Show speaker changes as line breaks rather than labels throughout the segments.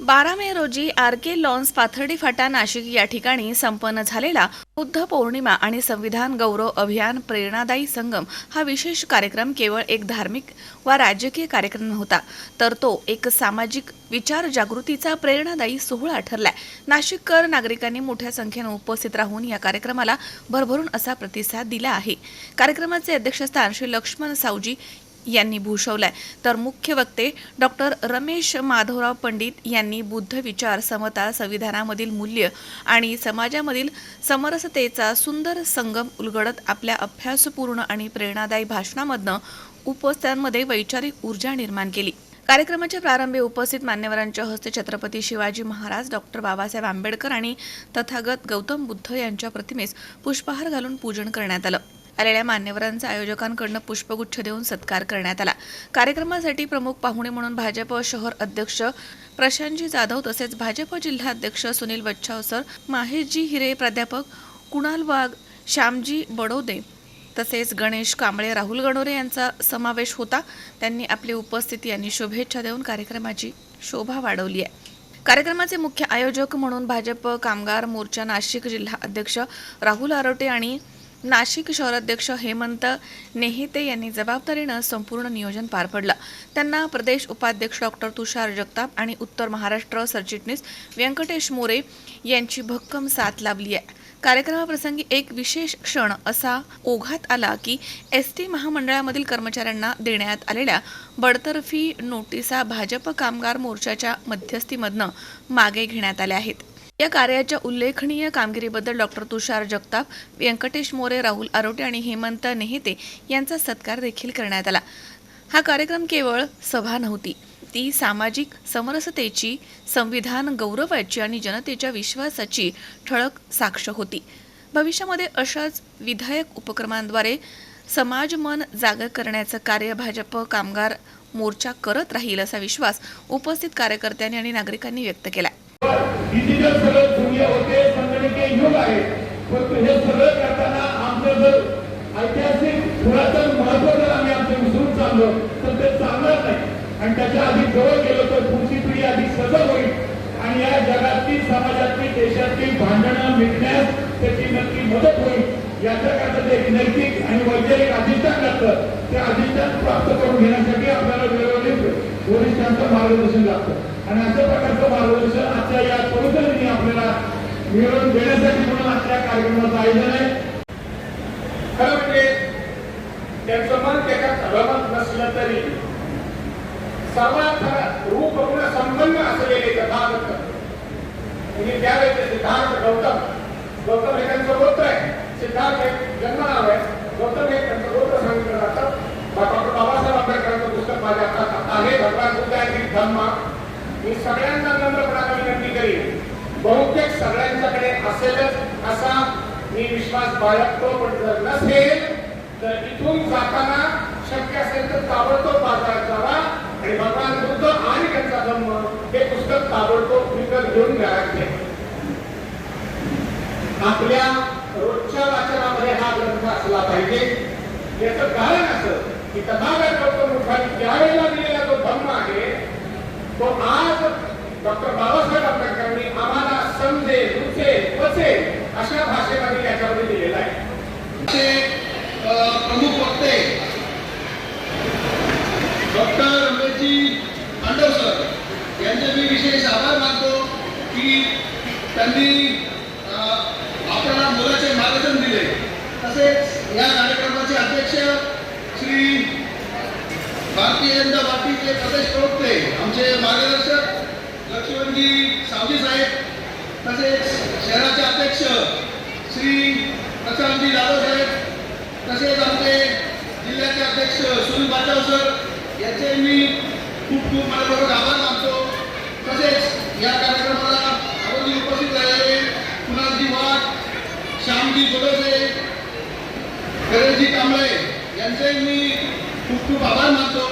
बारा मे रोजी R K lawns Pathardi Phata Nashik या ठिकाणी संपन्न झालेला बुद्ध पौर्णिमा आणि संविधान गौरव अभियान प्रेरणादायी संगम हा विशेष कार्यक्रम केवळ एक धार्मिक वा राजकीय कार्यक्रम नव्हता तर तो एक सामाजिक विचार जागृतीचा प्रेरणादायी सोहळा ठरलाय. नाशिककर नागरिकांनी मोठ्या संख्येनं उपस्थित राहून या कार्यक्रमाला भरभरून असा प्रतिसाद दिला आहे. कार्यक्रमाचे अध्यक्षस्थान श्री लक्ष्मण सावजी यांनी भूषवलाय. तर मुख्य वक्ते डॉक्टर रमेश माधवराव पंडित यांनी बुद्ध विचार समता संविधानामधील मूल्य आणि समाजामधील समरसतेचा सुंदर संगम उलगडत आपल्या अभ्यासपूर्ण आणि प्रेरणादायी भाषणामधनं उपस्थितांमध्ये वैचारिक ऊर्जा निर्माण केली. कार्यक्रमाच्या प्रारंभी उपस्थित मान्यवरांच्या हस्ते छत्रपती शिवाजी महाराज डॉक्टर बाबासाहेब आंबेडकर आणि तथागत गौतम बुद्ध यांच्या प्रतिमेस पुष्पहार घालून पूजन करण्यात आलं. आलेल्या मान्यवरांचा आयोजकांकडनं पुष्पगुच्छ देऊन सत्कार करण्यात आला. कार्यक्रमासाठी प्रमुख पाहुणे म्हणून भाजप शहर अध्यक्ष प्रशांतजी जाधव तसेच भाजप जिल्हाध्यक्ष सुनील बच्छावसर माहेशजी हिरे प्राध्यापक कुणाल वाघ श्यामजी बडोदे तसेच गणेश कांबळे राहुल गणोरे यांचा समावेश होता. त्यांनी आपली उपस्थिती आणि शुभेच्छा देऊन कार्यक्रमाची शोभा वाढवली आहे. कार्यक्रमाचे मुख्य आयोजक म्हणून भाजप कामगार मोर्चा नाशिक जिल्हा अध्यक्ष राहुल आरोटे आणि नाशिक शहराध्यक्ष हेमंत नेहिते यांनी जबाबदारीनं संपूर्ण नियोजन पार पडलं. त्यांना प्रदेश उपाध्यक्ष डॉक्टर तुषार जगताप आणि उत्तर महाराष्ट्र सरचिटणीस व्यंकटेश मोरे यांची भक्कम साथ लाभली आहे. कार्यक्रमाप्रसंगी एक विशेष क्षण असा ओघात आला की एस टी महामंडळामधील कर्मचाऱ्यांना देण्यात आलेल्या बडतर्फी नोटिसा भाजप कामगार मोर्चाच्या मध्यस्थीमधनं मागे घेण्यात आल्या आहेत. या कार्याच्या उल्लेखनीय कामगिरीबद्दल डॉक्टर तुषार जगताप व्यंकटेश मोरे राहुल आरोटे आणि हेमंत नेहते यांचा सत्कार देखील करण्यात आला. हा कार्यक्रम केवळ सभा नव्हती ती सामाजिक समरसतेची संविधान गौरवाची आणि जनतेच्या विश्वासाची ठळक साक्ष होती. भविष्यामध्ये अशाच विधायक उपक्रमांद्वारे समाज मन जागर करण्याचं कार्य भाजप कामगार मोर्चा करत राहील असा विश्वास उपस्थित कार्यकर्त्यांनी आणि नागरिकांनी व्यक्त केला
डिजिटल सगळं दुनिया होते संगणकीय युग आहे. परंतु हे सगळं करताना आमचं जर ऐतिहासिक पुरातन महत्त्व जर आम्ही आमचं विसरून चाललो तर ते चालणार नाही. आणि त्याच्या आधी जवळ गेलो तर पुढची पिढी अधिक सजग होईल. आणि या जगातली समाजातली देशातली भांडणं मिटण्यास त्याची नक्की मदत होईल. याच्याकरता ते नैतिक आणि वैचारिक अधिष्ठान लागतं. ते अधिष्ठान प्राप्त करून घेण्यासाठी आपल्याला वेळोवेळी वरिष्ठांचं मार्गदर्शन लागतं. आणि अशा प्रकारचं मार्गदर्शन आजच्या या पवित्र आपल्याला मिळवून देण्यासाठी म्हणून आजच्या कार्यक्रमाचं आयोजन आहे. खरं म्हणजे त्यांचं मन त्याच्यात रमत नसलं तरी सर्वात रूप गुण संपन्न असलेले तथागत म्हणजे त्यावेळेचे सिद्धार्थ गौतम गौतम हे त्यांचं गोत्र आहे. सिद्धार्थ एक जन्मनाव आहे. गौतम हे त्यांचं गोत्र सांगितलं जातं. डॉक्टर बाबासाहेब आंबेडकरांचं पुस्तक माझ्या हातात आहे. भगवान बुद्ध यांची धम्मा. मी सगळ्यांना नम्रपणाने विनंती करीन. बहुतेक सगळ्यांच्याकडे असेलच असा मी विश्वास बाळगतो पण जर नसेल तर इथून जाताना शक्य असेल तर ताबडतोब बाजारात जावा आणि भगवान बुद्ध आणि त्यांचा धम्म हे पुस्तक ताबडतोब विकत घेऊन घरात घ्या. आपल्या रोजच्या वाचनामध्ये हा ग्रंथ असला पाहिजे. याचं कारण असं की तथागत गौतम बुद्धांनी त्यावेळेला दिलेला जो धम्म आहे तो आज डॉक्टर बाबासाहेब आंबेडकरांनी आम्हाला समजे रुचे पचे अशा भाषेमध्ये याच्यामध्ये लिहिलेला आहे.
ते प्रमुख वक्ते डॉक्टर अंबेजी पांडव सर यांचे मी विशेष आभार मानतो की त्यांनी आपल्याला मुलाचे मार्गदर्शन दिले. तसेच या कार्यक्रमाचे अध्यक्ष श्री भारतीय जनता पार्टीचे प्रदेश प्रमुख आमचे मार्गदर्शक लक्ष्मणजी सावजी साहेब तसेच शहराचे अध्यक्ष श्री प्रशांतजी जाधव साहेब तसेच आमचे जिल्ह्याचे अध्यक्ष सुनील बाचाव सर याचे मी खूप खूप मनपूर्वक आभार मानतो. तसेच या कार्यक्रमाला आवर्जून उपस्थित राहिलेले कुणालजी वाघ श्यामजी गोडसे गणेशजी कांबळे यांचे मी खूप खूप आभार मानतो.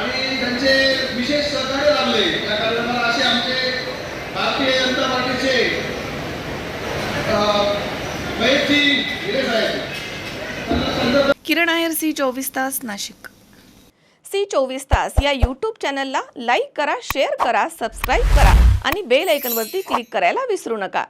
आणि त्यांचे विशेष सहकार्य लाभले. या कार्यक्रमाला असे आमचे भारतीय जनता पार्टीचे
किरण आयर सी चोवीस तास नाशिक. सी चोवीस तास या यूट्यूब चॅनलला लाईक करा शेअर करा सबस्क्राईब करा आणि बेल ऐकनवरती क्लिक करायला विसरू नका.